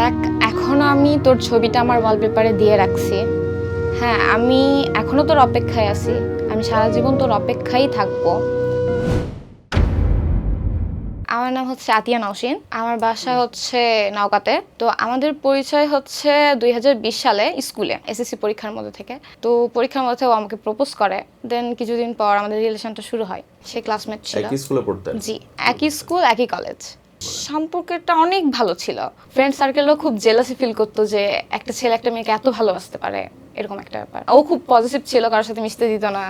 দেখ এখনও আমি তোর ছবিটা আমার ওয়ালপেপারে দিয়ে রাখছি। হ্যাঁ আমি এখনও তোর অপেক্ষায় আছি। আমি সারা জীবন তোর অপেক্ষায় থাকব। আমার নাম হচ্ছে আতিয়া নওশিন। আমার বাসা হচ্ছে নওগাঁতে। তো আমাদের পরিচয় হচ্ছে দুই হাজার বিশ সালে স্কুলে এসএসসি পরীক্ষার মধ্যে থেকে। তো পরীক্ষার মধ্যে ও আমাকে প্রপোজ করে। দেন কিছুদিন পর আমাদের রিলেশনটা শুরু হয়। সে ক্লাসমেট ছিল। একই স্কুলে পড়তেন? জি একই স্কুল একই কলেজ সম্পর্কটা অনেক ভালো ছিল। ফ্রেন্ড সার্কেলও খুব জেলাসি ফিল করতো যে একটা ছেলে একটা মেয়েকে এত ভালোবাসতে পারে, এরকম একটা ব্যাপার। ও খুব পজিটিভ ছিল, কারোর সাথে মিশতে দিত না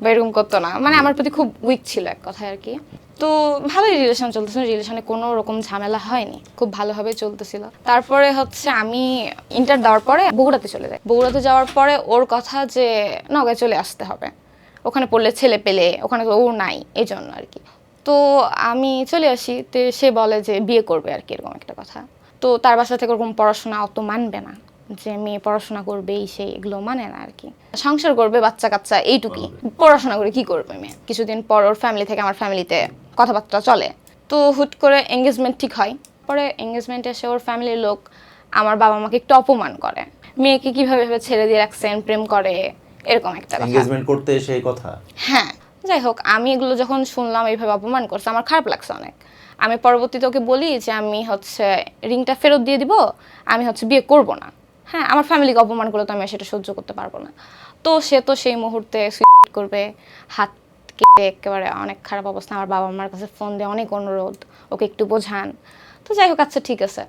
বা এরকম করতো না। মানে আমার প্রতি খুব উইক ছিল এক কথায় আর কি। তো ভালোই রিলেশন চলতেছিল রিলেশনে কোনো রকম ঝামেলা হয়নি। খুব ভালোভাবে চলতেছিল। তারপরে হচ্ছে আমি ইন্টার দেওয়ার পরে বগুড়াতে চলে যাই। বগুড়াতে যাওয়ার পরে ওর কথা যে নগায় চলে আসতে হবে। ওখানে পড়লে ছেলে পেলে, ওখানে তো ও নাই এই জন্য আর কি। তো আমি চলে আসি তো সে বলে যে বিয়ে করবে আর কি এরকম একটা কথা। তো তার বাসা থেকে ওরকম পড়াশোনা অত মানবে না যে মেয়ে পড়াশোনা করবে এই সেই এগুলো মানে না আর কি। সংসার করবে বাচ্চা কাচ্চা এইটুকুই। পড়াশোনা করে কি করবে মেয়ে? কিছুদিন পর ওর ফ্যামিলি থেকে আমার ফ্যামিলিতে কথাবার্তা চলে। তো হুট করে এঙ্গেজমেন্ট ঠিক হয়। পরে এঙ্গেজমেন্টে এসে ওর ফ্যামিলির লোক আমার বাবা মাকে একটু অপমান করে। মেয়েকে কীভাবে ছেড়ে দিয়ে রাখছেন প্রেম করে এরকম একটা কথা। এঙ্গেজমেন্ট করতে এসে এই কথা? হ্যাঁ। যাই হোক, আমি এগুলো যখন শুনলাম, এইভাবে অপমান করছে, আমার খারাপ লাগছে অনেক। আমি পরবর্তীতে ওকে বলি যে, আমি হচ্ছে রিংটা ফেরত দিয়ে দিব, আমি হচ্ছে বিয়ে করব না। হ্যাঁ আমার ফ্যামিলিকে অপমান করলে তো আমি সেটা সহ্য করতে পারব না। তো সে তো সেই মুহূর্তে সুইসাইড করবে, হাত কেটে একেবারে অনেক খারাপ অবস্থা। আমার বাবা মার কাছে ফোন দিয়ে, অনেক অনুরোধ, ওকে একটু বোঝান। তো যাই হোক আচ্ছা ঠিক আছে।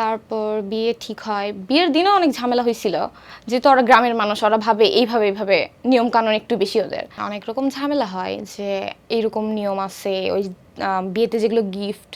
তারপর বিয়ে ঠিক হয়। বিয়ের দিনও অনেক ঝামেলা হয়েছিল। যেহেতু ওরা গ্রামের মানুষ ওরা ভাবে এইভাবে এইভাবে নিয়ম কানুন একটু বেশি ওদের। অনেক রকম ঝামেলা হয় যে এইরকম নিয়ম আছে ওই বিয়েতে যেগুলো গিফট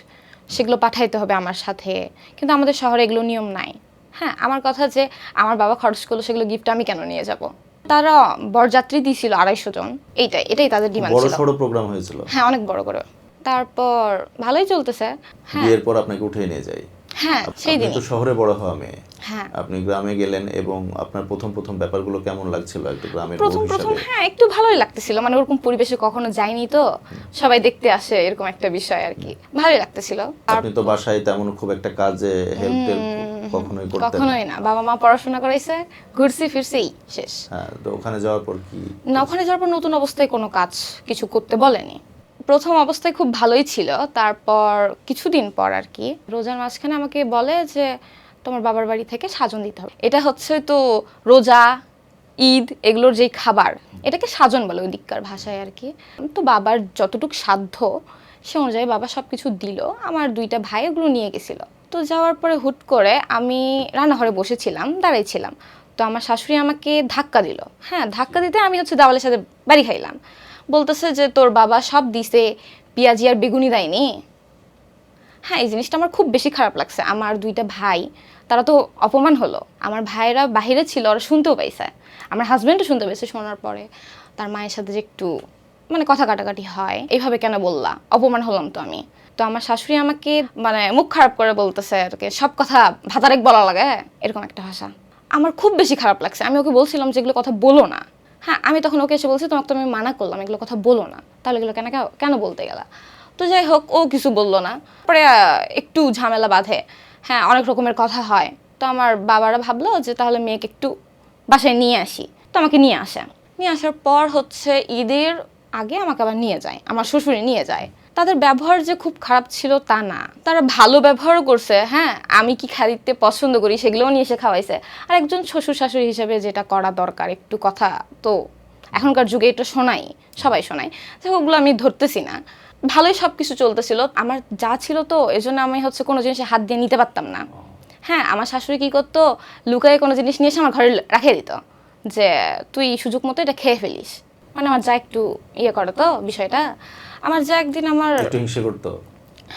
সেগুলো পাঠাইতে হবে আমার সাথে। কিন্তু আমাদের শহরে এগুলো নিয়ম নাই। হ্যাঁ আমার কথা যে আমার বাবা খরচ করল সেগুলো গিফট আমি কেন নিয়ে যাব? তারা বরযাত্রী দিয়েছিল আড়াইশো জন। এইটাই এটাই তাদের ডিমান্ড ছিল। সড়ো প্রোগ্রাম হয়েছিল। হ্যাঁ অনেক বড় করে। তারপর ভালোই চলতেছে। হ্যাঁ। বিয়ের পর আপনাকে উঠিয়ে নিয়ে যায় হ্যাঁ সেই তো শহরে বড় হওয়া মেয়ে। হ্যাঁ। আপনি গ্রামে গেলেন এবং আপনার প্রথম প্রথম ব্যাপারগুলো কেমন লাগছিল একটু গ্রামের প্রথম প্রথম হ্যাঁ একটু ভালোই লাগতেছিল। মানে ওরকম পরিবেশে কখনো যাইনি তো। সবাই দেখতে আসে এরকম একটা বিষয় আর কি। ভালোই লাগতেছিল। আপনি তো বাসায় তেমন খুব একটা কাজে হেল্প কখনোই করতেন কখনোই না। বাবা মা পড়াশোনা করাইছে ঘুরছি ফিরছেই শেষ। হ্যাঁ তো ওখানে যাওয়ার পর কি না ওখানে যাওয়ার পর নতুন অবস্থায় কোনো কাজ কিছু করতে বলেনি। প্রথম অবস্থায় খুব ভালোই ছিল। তারপর কিছুদিন পর আর কি রোজার মাঝখানে আমাকে বলে যে, তোমার বাবার বাড়ি থেকে সাজন দিতে হবে। এটা হচ্ছে তো রোজা, ঈদ এগুলোর যেই খাবার, এটাকে সাজন বলে ওই দিককার ভাষায় আর কি। তো বাবার যতটুকু সাধ্য, সে অনুযায়ী বাবা সব কিছু দিল। আমার দুইটা ভাই ওগুলো নিয়ে গেছিল। তো যাওয়ার পরে হুট করে আমি রান্নাঘরে বসেছিলাম, দাঁড়াইছিলাম। তো আমার শাশুড়ি আমাকে ধাক্কা দিল। হ্যাঁ ধাক্কা দিতে আমি হচ্ছে দেওয়ালের সাথে বাড়ি খাইলাম। বলতেছে যে তোর বাবা সব দিছে, পেঁয়াজি আর বেগুনি দেয়নি। হ্যাঁ এই জিনিসটা আমার খুব বেশি খারাপ লাগছে। আমার দুইটা ভাই, তারা তো অপমান হলো। আমার ভাইয়েরা বাহিরে ছিল, ওরা শুনতেও পাইছে। আমার হাজব্যান্ডও শুনতে পেয়েছে শোনার পরে। তার মায়ের সাথে যে একটু মানে কথা কাটাকাটি হয়, এইভাবে কেন বললা? অপমান হলাম তো আমি। তো আমার শাশুড়ি আমাকে মানে মুখ খারাপ করে বলতেছে আর কি সব কথা ভাতারেক বলা লাগে। এরকম একটা ভাষা। আমার খুব বেশি খারাপ লাগছে। আমি ওকে বলছিলাম যে এগুলো কথা বলো না। হ্যাঁ আমি তখন ওকে এসে বলছি, তোমাকে তো আমি মানা করলাম, এগুলো কথা বলো না। তাহলে এগুলো কেন কেন বলতে গেলা? তো যাই হোক, ও কিছু বলল না। পরে একটু ঝামেলা বাঁধে। হ্যাঁ অনেক রকমের কথা হয়। তো আমার বাবারা ভাবলো যে তাহলে মেয়েকে একটু বাসায় নিয়ে আসি। তো আমাকে নিয়ে আসে। নিয়ে আসার পর হচ্ছে ঈদের আগে আমাকে আবার নিয়ে যায়, আমার শ্বশুরে নিয়ে যায়। তাদের ব্যবহার যে খুব খারাপ ছিল তা না। তারা ভালো ব্যবহারও করছে হ্যাঁ? আমি কি খাইতে পছন্দ করি সেগুলোও নিয়ে এসে খাওয়াইছে। আর একজন শ্বশুর শাশুড়ি হিসেবে যেটা করা দরকার, একটু কথা তো এখনকার যুগে এটা শোনাই, সবাই শোনাই তো ওগুলো আমি ধরতেছি না। ভালোই সব কিছু চলতেছিল। আমার যা ছিল তো, এজন্য আমি হচ্ছে কোনো জিনিসে হাত দিয়ে নিতে পারতাম না। হ্যাঁ আমার শাশুড়ি কী করতো, লুকায়ে কোনো জিনিস নিয়ে এসে আমার ঘরে রাখে দিত যে, তুই সুযোগ মতো এটা খেয়ে ফেলিস। মানে আমার যা একটু ইয়ে করে তো বিষয়টা আমার যা একদিন আমার একটু হিংসে করতো?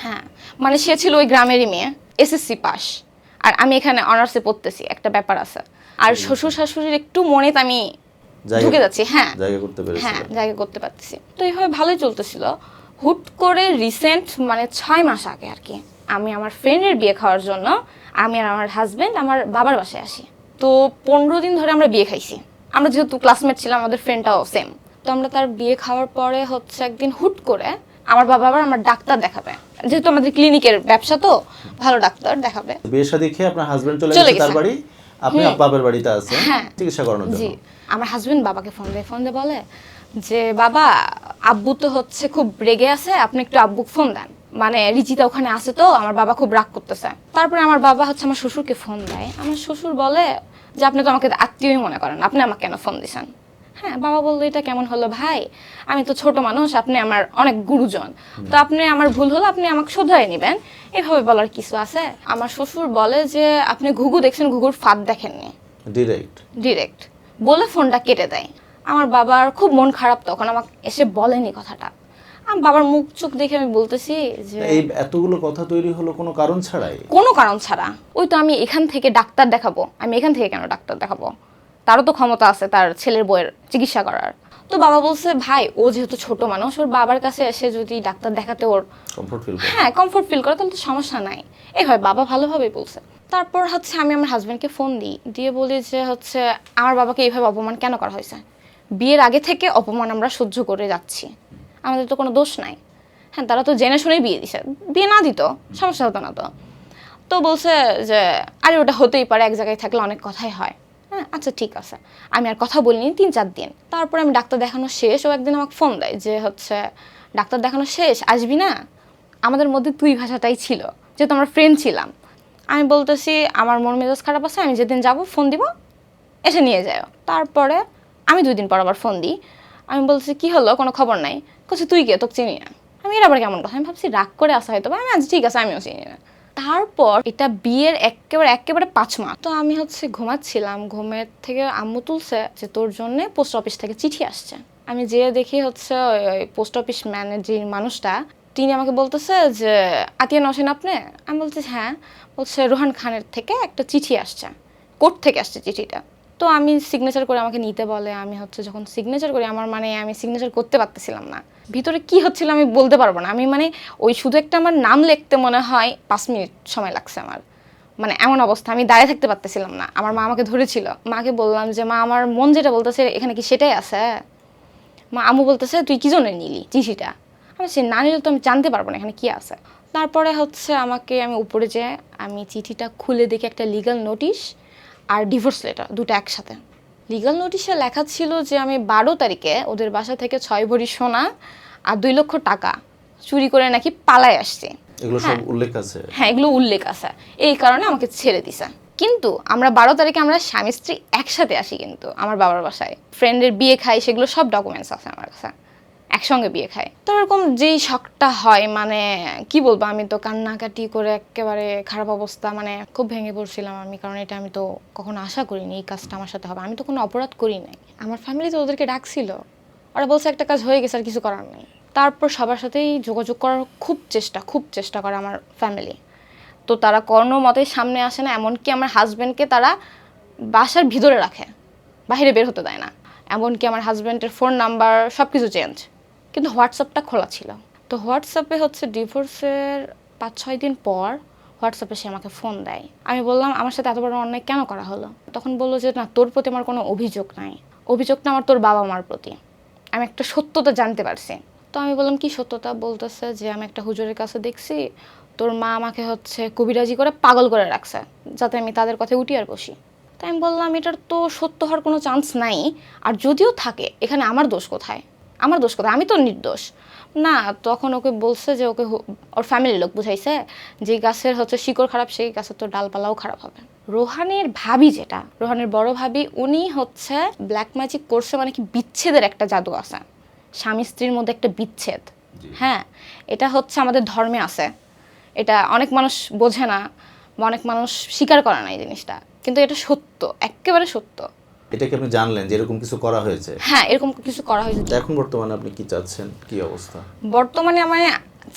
হ্যাঁ মানে সে ছিল ওই গ্রামেরই মেয়ে এসএসসি পাস। আর আমি এখানে অনার্সে পড়তেছি একটা ব্যাপার আছে। আর শ্বশুর শাশুড়ির একটু মনে আমি ঢুকে যাচ্ছি হ্যাঁ। জায়গা করতে হ্যাঁ জায়গা করতে পারতেছি। তো এইভাবে ভালোই চলতেছিল। হুট করে রিসেন্ট মানে ছয় মাস আগে আর কি আমি আমার ফ্রেন্ডের বিয়ে খাওয়ার জন্য আমি আর আমার হাজবেন্ড আমার বাবার বাসায় আসি। তো পনেরো দিন ধরে আমরা বিয়ে খাইছি। আমরা যেহেতু ক্লাসমেট ছিলাম আমাদের ফ্রেন্ডটাও সেম তো আমরা তার বিয়ে খাওয়ার পরে হচ্ছে একদিন হুট করে আমার বাবা আবার আমার ডাক্তার দেখাবে। যেহেতু আমাদের ক্লিনিকের ব্যবসা তো ভালো ডাক্তার দেখাবে। বিয়ে শাদী খেয়ে আপনার হাজবেন্ড চলে গেছে তার বাড়ি? আপনি বাবার বাড়িতে আছেন হ্যাঁ। চিকিৎসা করানোর জি। আমার হাজবেন্ড বাবাকে ফোন দেয় ফোন দিয়ে বলে যে বাবা আব্বু তো হচ্ছে খুব রেগে আছে আপনি একটু আব্বুকে ফোন দেন। মানে রিচিতা ওখানে আছে তো আমার বাবা খুব রাগ করতেছে। তারপরে আমার বাবা হচ্ছে আমার শ্বশুরকে ফোন দেয়। আমার শ্বশুর বলে যে আপনি তো আমাকে আত্মীয়ই মনে করেন আপনি আমাকে কেন ফোন দিছেন? হ্যাঁ বাবা বলল এটা কেমন হলো ভাই? আমি তো ছোট মানুষ আপনি আমার অনেক গুরুজন। তো আপনি আমার ভুল হলো আপনি আমাকে শোধরাই নেবেন। এভাবে বলার কিছু আছে? আমার শ্বশুর বলে যে আপনি ঘুঘু দেখছেন ঘুঘুর ফাঁদ দেখেননি। ডিরেক্ট ডিরেক্ট বলে ফোনটা কেটে দেয়। আমার বাবার খুব মন খারাপ তখন আমাকে এসে বলেনি কথাটা। আমার বাবার মুখ চোখ দেখে আমি বলতেছি যে এই এতগুলো কথা তৈরি হলো কোনো কারণ ছাড়াই? কোনো কারণ ছাড়া। ওই তো আমি এখান থেকে ডাক্তার দেখাবো। আমি এখান থেকে কেন ডাক্তার দেখাবো? তারও তো ক্ষমতা আছে তার ছেলের বইয়ের চিকিৎসা করার। তো বাবা বলছে ভাই ও যেহেতু ছোট মানুষ ওর বাবার কাছে এসে যদি ডাক্তার দেখাতে ওর কমফোর্ট ফিল হ্যাঁ কমফোর্ট ফিল করে তাহলে তো সমস্যা নাই। এই হয় বাবা ভালোভাবেই বলছে। তারপর হচ্ছে আমি আমার হাজব্যান্ডকে ফোন দিই দিয়ে বলি যে হচ্ছে আমার বাবাকে এইভাবে অপমান কেন করা হয়েছে? বিয়ের আগে থেকে অপমান আমরা সহ্য করে যাচ্ছি। আমাদের তো কোনো দোষ নাই। হ্যাঁ তারা তো জেনে শুনেই বিয়ে দিছে। বিয়ে না দিত সমস্যা হতো না তো। তো বলছে যে আরে ওটা হতেই পারে এক জায়গায় থাকলে অনেক কথাই হয়। হ্যাঁ আচ্ছা ঠিক আছে। আমি আর কথা বলিনি, তিন চার দিন। তারপরে আমি ডাক্তার দেখানো শেষ, ও একদিন আমাকে ফোন দেয় যে হচ্ছে, ডাক্তার দেখানো শেষ, আসবি না? আমাদের মধ্যে তুই ভাষাটাই ছিল, যেহেতু আমরা ফ্রেন্ড ছিলাম। আমি বলতেছি, আমার মন মেজাজ খারাপ আছে, আমি যেদিন যাব ফোন দিব, এসে নিয়ে যাও তারপরে আমি দুই দিন পর আবার ফোন দিই। আমি বলছি কি হলো? কোনো খবর নাই? বলছে তুই কে? তোকে চিনি না? আমি, এর আবার কেমন কথা? আমি ভাবছি, রাগ করে আসা হয়তো বা আমি আজ ঠিক আছে, আমিও চিনি না। তারপর এটা বিয়ের একেবারে একেবারে পাঁচ মাস। তো আমি হচ্ছে ঘুমাচ্ছিলাম, ঘুমের থেকে আম্মু তুলছে যে তোর জন্য পোস্ট অফিস থেকে চিঠি আসছে। আমি যেয়ে দেখি হচ্ছে ওই পোস্ট অফিস ম্যানেজিং মানুষটা, তিনি আমাকে বলতেছে যে, আতিয়া নসেন আপনি? আমি বলছি হ্যাঁ। বলছে, রোহান খানের থেকে একটা চিঠি আসছে। কোর্ট থেকে আসছে চিঠিটা। তো আমি সিগনেচার করে আমাকে নিতে বলে, আমি হচ্ছে যখন সিগনেচার করি, আমার মানে আমি সিগনেচার করতে পারতেছিলাম না। ভিতরে কি হচ্ছিল আমি বলতে পারব না। আমি মানে ওই শুধু একটা আমার নাম লিখতে মনে হয় পাঁচ মিনিট সময় লাগছে আমার। মানে এমন অবস্থা, আমি দাঁড়িয়ে থাকতে পারতেছিলাম না। আমার মা আমাকে ধরেছিল। মাকে বললাম যে, মা, আমার মন যেটা বলতেছে এখানে কি সেটাই আছে? মা আমু বলতেছে, তুই কি জন্য নিলি চিঠিটা? আমি সে না নিলে তো আমি জানতে পারব না এখানে কি আছে? তারপরে হচ্ছে আমাকে আমি উপরে যেয়ে আমি চিঠিটা খুলে দেখি একটা লিগ্যাল নোটিশ আর ডিভোর্স লেটার দুটো একসাথে। লিগ্যাল নোটিশে লেখা ছিল যে আমি বারো তারিখে ওদের বাসা থেকে ছয় ভরি সোনা আর দুই লক্ষ টাকা চুরি করে নাকি পালায় আসছে। এগুলো সব উল্লেখ আছে? হ্যাঁ এগুলো উল্লেখ আছে। এই কারণে আমাকে ছেড়ে দিছে। কিন্তু আমরা বারো তারিখে আমরা স্বামী স্ত্রী একসাথে আসি কিন্তু আমার বাবার বাসায়। ফ্রেন্ডের বিয়ে খাই সেগুলো সব ডকুমেন্টস আছে আমার কাছে। একসঙ্গে বিয়ে খায়। তো এরকম যেই শখটা হয় মানে কি বলব, আমি তো কান্নাকাটি করে একেবারে খারাপ অবস্থা মানে খুব ভেঙে পড়ছিলাম আমি, কারণ এটা আমি তো কখনো আশা করিনি এই কাজটা আমার সাথে হবে। আমি তো কোনো অপরাধ করি নাই। আমার ফ্যামিলি তো ওদেরকে ডাকছিল। ওরা বলছে, একটা কাজ হয়ে গেছে, আর কিছু করার নেই। তারপর সবার সাথেই যোগাযোগ করার খুব চেষ্টা খুব চেষ্টা করে আমার ফ্যামিলি তো তারা কোনো মতে সামনে আসে না, এমনকি আমার হাজব্যান্ডকে তারা বাসার ভিতরে রাখে। বাইরে বের হতে দেয় না। এমনকি আমার হাজব্যান্ডের ফোন নাম্বার সব কিছু চেঞ্জ কিন্তু হোয়াটসঅ্যাপটা খোলা ছিল। তো হোয়াটসঅ্যাপে হচ্ছে ডিভোর্সের পাঁচ, ছয় দিন পর হোয়াটসঅ্যাপে সে আমাকে ফোন দেয়। আমি বললাম, আমার সাথে এত বড় অন্যায় কেন করা হলো? তখন বলল যে, না, তোর প্রতি আমার কোনো অভিযোগ নাই। অভিযোগটা আমার, তোর বাবা মার প্রতি। আমি একটা সত্যতা জানতে পারছি। তো আমি বললাম, কি সত্যতা? বলতেছে যে, আমি একটা হুজুরের কাছে দেখছি, তোর মা আমাকে হচ্ছে কবিরাজি করে পাগল করে রাখছে, যাতে আমি তাদের কথায় উঠি আর বসি। তাই আমি বললাম, এটার তো সত্য হওয়ার কোনো চান্স নাই। আর যদিও থাকে, এখানে আমার দোষ কোথায়? আমার দোষ কোথায়? আমি তো নির্দোষ। না তখন ওকে বলছে যে ওকে ওর ফ্যামিলির লোক বুঝাইছে যে গাছের হচ্ছে শিকড় খারাপ সেই গাছের তো ডালপালাও খারাপ হবে। রোহানের ভাবি যেটা রোহানের বড় ভাবি উনি হচ্ছে ব্ল্যাক ম্যাজিক করছে মানে কি বিচ্ছেদের একটা জাদু আছে। স্বামী স্ত্রীর মধ্যে একটা বিচ্ছেদ। হ্যাঁ এটা হচ্ছে আমাদের ধর্মে আছে। এটা অনেক মানুষ বোঝে না বা অনেক মানুষ স্বীকার করে না এই জিনিসটা। কিন্তু এটা সত্য একেবারে সত্য। এটা কি আপনি জানলেন যে এরকম কিছু করা হয়েছে? হ্যাঁ এরকম কিছু করা হয়েছে। এখন বর্তমানে আপনি কি চাচ্ছেন? কি অবস্থা? বর্তমানে আমার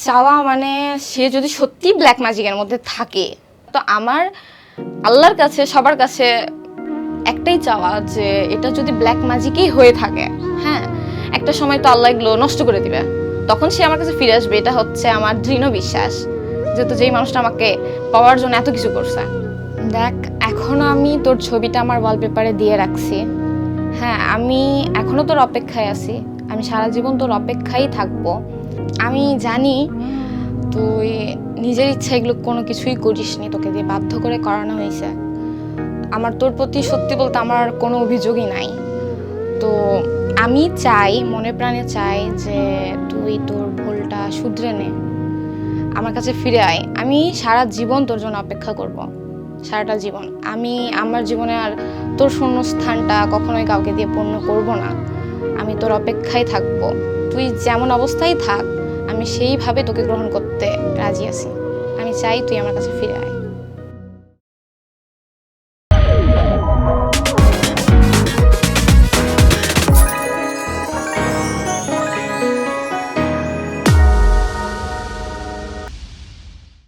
চাওয়া মানে সে যদি সত্যি ব্ল্যাক ম্যাজিকের মধ্যে থাকে তো আমার আল্লাহর কাছে সবার কাছে একটাই চাওয়া যে এটা যদি ব্ল্যাক ম্যাজিকই হয়ে থাকে হ্যাঁ একটা সময় তো আল্লাহ এগুলো নষ্ট করে দিবে। তখন সে আমার কাছে ফিরে আসবে এটা হচ্ছে আমার দৃঢ় বিশ্বাস যেহেতু যেই মানুষটা আমাকে পাওয়ার জন্য এত কিছু করছে। দেখ এখনও আমি তোর ছবিটা আমার ওয়ালপেপারে দিয়ে রাখছি। হ্যাঁ আমি এখনও তোর অপেক্ষায় আছি। আমি সারা জীবন তোর অপেক্ষায় থাকব। আমি জানি তুই নিজের ইচ্ছা এগুলো কোনো কিছুই করিসনি তোকে দিয়ে বাধ্য করে করানো হয়েছে। আমার তোর প্রতি সত্যি বলতে আমার কোনো অভিযোগই নাই। তো আমি চাই, মনে প্রাণে চাই যে তুই তোর ভুলটা শুধরে নে। আমার কাছে ফিরে আয়। আমি সারা জীবন তোর জন্য অপেক্ষা করব। সারাটা জীবন। আমি, আমার জীবনে আর তোর শূন্যস্থানটা কখনোই কাউকে দিয়ে পূর্ণ করব না। আমি তোর অপেক্ষায় থাকব। তুই যেমন অবস্থায় থাক, আমি সেইভাবে তোকে গ্রহণ করতে রাজি আছি। আমি চাই তুই আমার কাছে ফিরে আয়।